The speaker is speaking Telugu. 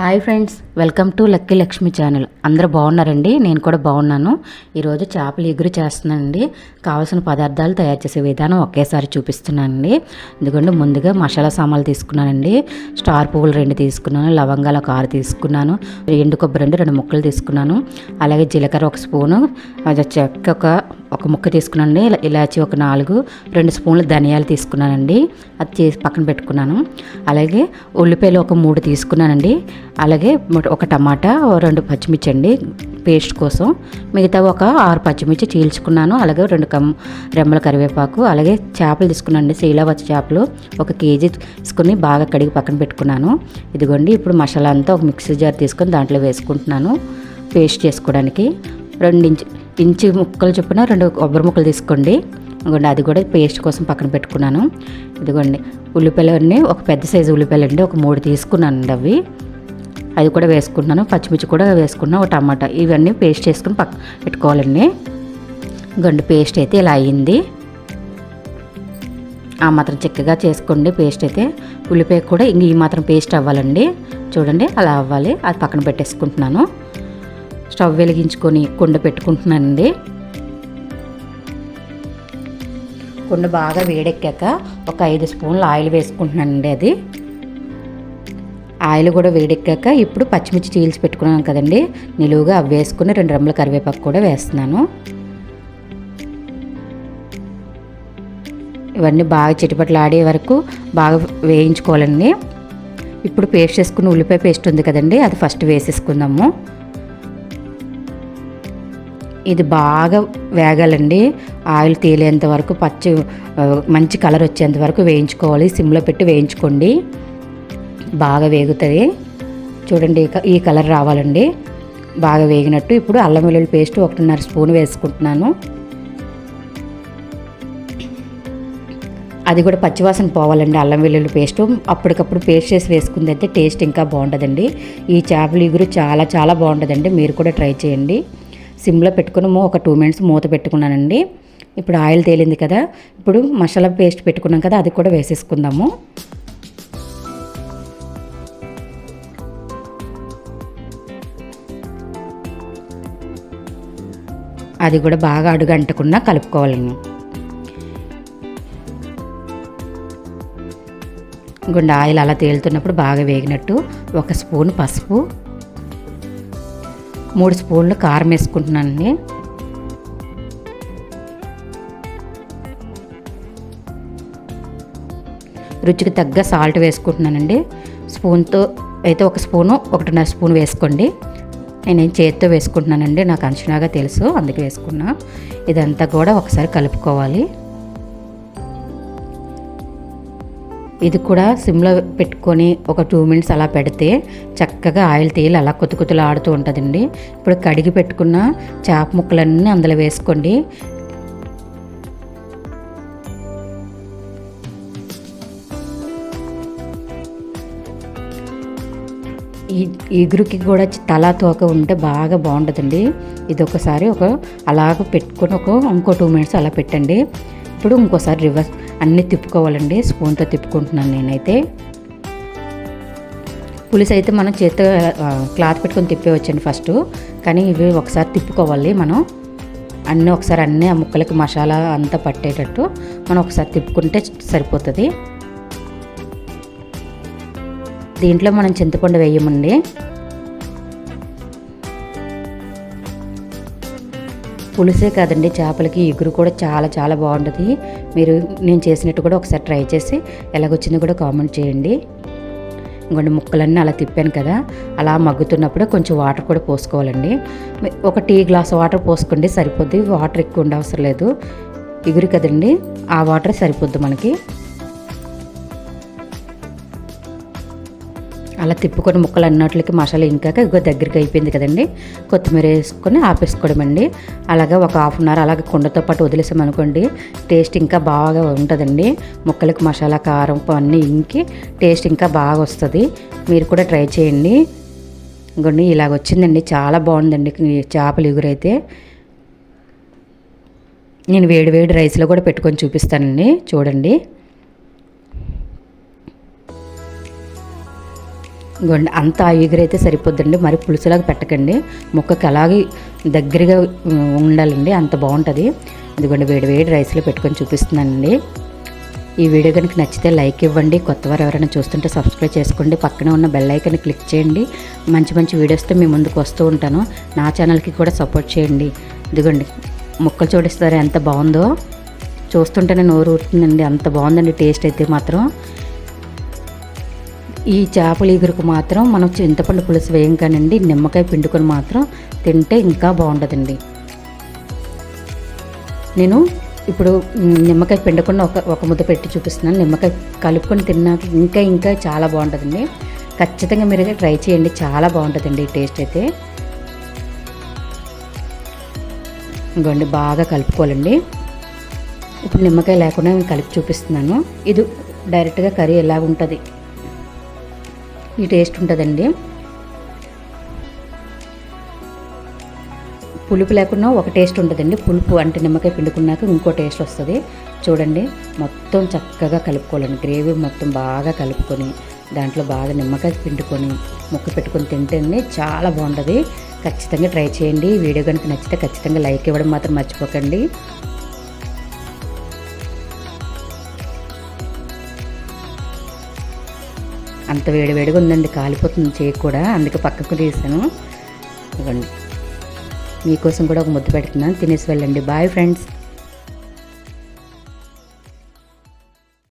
Hi friends welcome to Lucky Lakshmi channel అందరూ బాగున్నారండి? నేను కూడా బాగున్నాను. ఈరోజు చేపలు ఎగురు చేస్తున్నానండి. కావాల్సిన పదార్థాలు తయారు చేసే విధానం ఒకేసారి చూపిస్తున్నానండి. ఎందుకంటే ముందుగా మసాలా సామాన్లు తీసుకున్నానండి. స్టార్ పువ్వులు రెండు తీసుకున్నాను లవంగాలు ఒక ఆరు తీసుకున్నాను ఎండు కొబ్బరి రెండు రెండు ముక్కలు తీసుకున్నాను. అలాగే జీలకర్ర ఒక స్పూను అది చెక్క ఒక ఒక ముక్క తీసుకున్నానండి. ఇలా- ఇలాచి ఒక నాలుగు రెండు స్పూన్లు ధనియాలు తీసుకున్నానండి. అది చేసి పక్కన పెట్టుకున్నాను. అలాగే ఉల్లిపాయలు ఒక మూడు తీసుకున్నానండి. అలాగే ఒక టమాటా ఓ రెండు పచ్చిమిర్చి అండి పేస్ట్ కోసం. మిగతా ఒక ఆరు పచ్చిమిర్చి చీల్చుకున్నాను. అలాగే రెండు కమ్ రెమ్మల కరివేపాకు అలాగే చేపలు తీసుకున్నానండి. శీలావతి చేపలు ఒక కేజీ తీసుకుని బాగా కడిగి పక్కన పెట్టుకున్నాను. ఇదిగోండి ఇప్పుడు మసాలా అంతా ఒక మిక్సీ జార్ తీసుకొని దాంట్లో వేసుకుంటున్నాను. పేస్ట్ చేసుకోవడానికి రెండు ఇంచు ముక్కలు చొప్పున రెండు కొబ్బరి ముక్కలు తీసుకోండి. ఇదిగోండి అది కూడా పేస్ట్ కోసం పక్కన పెట్టుకున్నాను. ఇదిగోండి ఉల్లిపాయలు అన్నీ ఒక పెద్ద సైజు ఉల్లిపాయలు అండి ఒక మూడు తీసుకున్నానండి అవి. అది కూడా వేసుకున్నాను పచ్చిమిర్చి కూడా వేసుకున్నాను ఒక టమాటా ఇవన్నీ పేస్ట్ చేసుకుని పక్క పెట్టుకోవాలండి. గండు పేస్ట్ అయితే ఇలా అయ్యింది ఆ మాత్రం చిక్కగా చేసుకోండి పేస్ట్ అయితే. ఉల్లిపాయ కూడా ఇంక ఈ మాత్రం పేస్ట్ అవ్వాలండి. చూడండి అలా అవ్వాలి. అది పక్కన పెట్టేసుకుంటున్నాను. స్టవ్ వెలిగించుకొని కుండ పెట్టుకుంటున్నానండి. కుండ బాగా వేడెక్కాక ఒక ఐదు స్పూన్లు ఆయిల్ వేసుకుంటున్నానండి అది. ఆయిల్ కూడా వేడెక్కాక ఇప్పుడు పచ్చిమిర్చి చీల్చి పెట్టుకున్నాను కదండి. నిలువుగా అవి వేసుకుని రెండు రెమ్మల కరివేపాకు కూడా వేస్తున్నాను. ఇవన్నీ బాగా చిటిపట్లు ఆడే వరకు బాగా వేయించుకోవాలండి. ఇప్పుడు పేస్ట్ చేసుకున్న ఉల్లిపాయ పేస్ట్ ఉంది కదండి అది ఫస్ట్ వేసేసుకుందాము. ఇది బాగా వేగాలండి. ఆయిల్ తేలేంత వరకు పచ్చి మంచి కలర్ వచ్చేంత వరకు వేయించుకోవాలి. సిమ్లో పెట్టి వేయించుకోండి. బాగా వేగుతుంది. చూడండి ఈ క- ఈ కలర్ రావాలండి. బాగా వేగినట్టు ఇప్పుడు అల్లం వెల్లుల్లి పేస్ట్ ఒకటిన్నర స్పూన్ వేసుకుంటున్నాను. అది కూడా పచ్చివాసన పోవాలండి అల్లం వెల్లుల్లి పేస్ట్. అప్పటికప్పుడు పేస్ట్ చేసి వేసుకుంది అయితే టేస్ట్ ఇంకా బాగుంటుందండి ఈ చేపల ఇగురు చాలా చాలా బాగుంటుందండి మీరు కూడా ట్రై చేయండి. సిమ్లో పెట్టుకుని ఒక టూ మినిట్స్ మూత పెట్టుకున్నానండి. ఇప్పుడు ఆయిల్ తేలింది కదా ఇప్పుడు మసాలా పేస్ట్ పెట్టుకున్నాం కదా అది కూడా వేసేసుకుందాము. అది కూడా బాగా అడుగంటకుండా కలుపుకోవాలండి గుండె ఆయిల్ అలా తేలుతున్నప్పుడు బాగా వేగినట్టు ఒక స్పూన్ పసుపు మూడు స్పూన్లు కారం వేసుకుంటున్నానండి. రుచికి తగ్గ సాల్ట్ వేసుకుంటున్నానండి. స్పూన్తో అయితే ఒక స్పూను ఒకటిన్నర స్పూన్ వేసుకోండి. నేను చేతితో వేసుకుంటున్నానండి నాకు అంచనాగా తెలుసు అందుకే వేసుకున్నా. ఇదంతా కూడా ఒకసారి కలుపుకోవాలి. ఇది కూడా సిమ్లో పెట్టుకొని ఒక టూ మినిట్స్ అలా పెడితే చక్కగా ఆయిల్ తేలి అలా కొత్త కొత్తలు ఆడుతూ ఉంటుందండి. ఇప్పుడు కడిగి పెట్టుకున్న చేప ముక్కలన్నీ అందులో వేసుకోండి. ఈ ఎగురుకి కూడా తల తోక ఉంటే బాగా బాగుంటుందండి. ఇది ఒకసారి ఒక అలాగ పెట్టుకొని ఒక ఇంకో టూ మినిట్స్ అలా పెట్టండి. ఇప్పుడు ఇంకోసారి రివర్స్ అన్నీ తిప్పుకోవాలండి. స్పూన్తో తిప్పుకుంటున్నాను నేనైతే. పులుసు అయితే మనం చేతితో క్లాత్ పెట్టుకొని తిప్పేవచ్చండి ఫస్ట్. కానీ ఇవి ఒకసారి తిప్పుకోవాలి మనం. అన్నీ ఒకసారి అన్నీ ఆ ముక్కలకి మసాలా అంతా పట్టేటట్టు మనం ఒకసారి తిప్పుకుంటే సరిపోతుంది. దీంట్లో మనం చింతపండు వేయమండి. పులుసే కాదండి. చేపలకి ఎగురు కూడా చాలా చాలా బాగుంటుంది. మీరు నేను చేసినట్టు కూడా ఒకసారి ట్రై చేసి ఎలాగొచ్చిందో కూడా కామెంట్ చేయండి. ఇంకొండి ముక్కలన్నీ అలా తిప్పాను కదా అలా మగ్గుతున్నప్పుడు కొంచెం వాటర్ కూడా పోసుకోవాలండి. ఒక టీ గ్లాస్ వాటర్ పోసుకోండి సరిపోద్ది. వాటర్ ఎక్కువ ఉండవసరం లేదు. ఎగురు కదండి ఆ వాటర్ సరిపోద్ది మనకి. అలా తిప్పుకొని ముక్కలు అన్నట్లకి మసాలా ఇంకాక ఇగో దగ్గరికి అయిపోయింది కదండి. కొత్తిమీర వేసుకొని ఆపేసుకోవడమండి. అలాగే అలాగా ఒక హాఫ్ అన్ అవర్ అలాగే కుండతో పాటు వదిలేసామనుకోండి టేస్ట్ ఇంకా బాగా ఉంటుందండి. ముక్కలకి మసాలా కారం అన్నీ ఇంకి టేస్ట్ ఇంకా బాగా వస్తుంది. మీరు కూడా ట్రై చేయండి. ఇంకోండి ఇలాగ వచ్చిందండి. చాలా బాగుందండి. చేపలు ఎగురైతే. నేను వేడి వేడి రైస్లో కూడా పెట్టుకొని చూపిస్తానండి. చూడండి. ఇంకోండి అంత ఆ ఎగురైతే సరిపోద్దండి. మరి పులుసులాగా పెట్టకండి. ముక్కకి అలాగే దగ్గరగా ఉండాలండి. అంత బాగుంటుంది. ఇదిగోండి వేడి వేడి రైస్లో పెట్టుకొని చూపిస్తున్నానండి. ఈ వీడియో కనుక నచ్చితే లైక్ ఇవ్వండి. కొత్తవారు ఎవరైనా చూస్తుంటే సబ్స్క్రైబ్ చేసుకోండి. పక్కనే ఉన్న బెల్ ఐకన్ క్లిక్ చేయండి. మంచి మంచి వీడియోస్తో మీ ముందుకు వస్తూ ఉంటాను. నా ఛానల్కి కూడా సపోర్ట్ చేయండి. ఇదిగోండి ముక్కలు చూడిస్తారు? ఎంత బాగుందో. చూస్తుంటేనే నోరు ఊరుతుందండి. అంత బాగుందండి. టేస్ట్ అయితే మాత్రం. ఈ చేపల ఈగురుకు మాత్రం మనం చింతపండు పులుసు వేయం కానండి నిమ్మకాయ పిండుకొని మాత్రం తింటే ఇంకా బాగుంటుందండి నేను ఇప్పుడు నిమ్మకాయ పిండకుండా ఒక ఒక ముద్ద పెట్టి చూపిస్తున్నాను. నిమ్మకాయ కలుపుకొని తిన్నాక ఇంకా ఇంకా చాలా బాగుంటుందండి ఖచ్చితంగా మీరు ట్రై చేయండి చాలా బాగుంటుందండి ఈ టేస్ట్ అయితే. ఇంకోండి బాగా కలుపుకోవాలండి. ఇప్పుడు నిమ్మకాయ లేకుండా కలిపి చూపిస్తున్నాను. ఇది డైరెక్ట్గా కర్రీ ఎలా ఉంటుంది ఈ టేస్ట్ ఉంటుందండి. పులుపు లేకుండా ఒక టేస్ట్ ఉంటుందండి. పులుపు అంటే నిమ్మకాయ పిండుకున్నాక ఇంకో టేస్ట్ వస్తుంది. చూడండి మొత్తం చక్కగా కలుపుకోవాలండి. గ్రేవీ మొత్తం బాగా కలుపుకొని దాంట్లో బాగా నిమ్మకాయ పిండుకొని ముక్క పెట్టుకొని తింటేనే చాలా బాగుంటుంది. ఖచ్చితంగా ట్రై చేయండి. వీడియో కనుక నచ్చితే ఖచ్చితంగా లైక్ ఇవ్వడం మాత్రం మర్చిపోకండి. అంత వేడి వేడిగా ఉందండి కాలిపోతుంది చేయి కూడా అందుకే పక్కకు తీసాను. ఇవ్వండి. మీకోసం కూడా ఒక ముద్ద పెడుతున్నాను. తినేసి వెళ్ళండి. Bye friends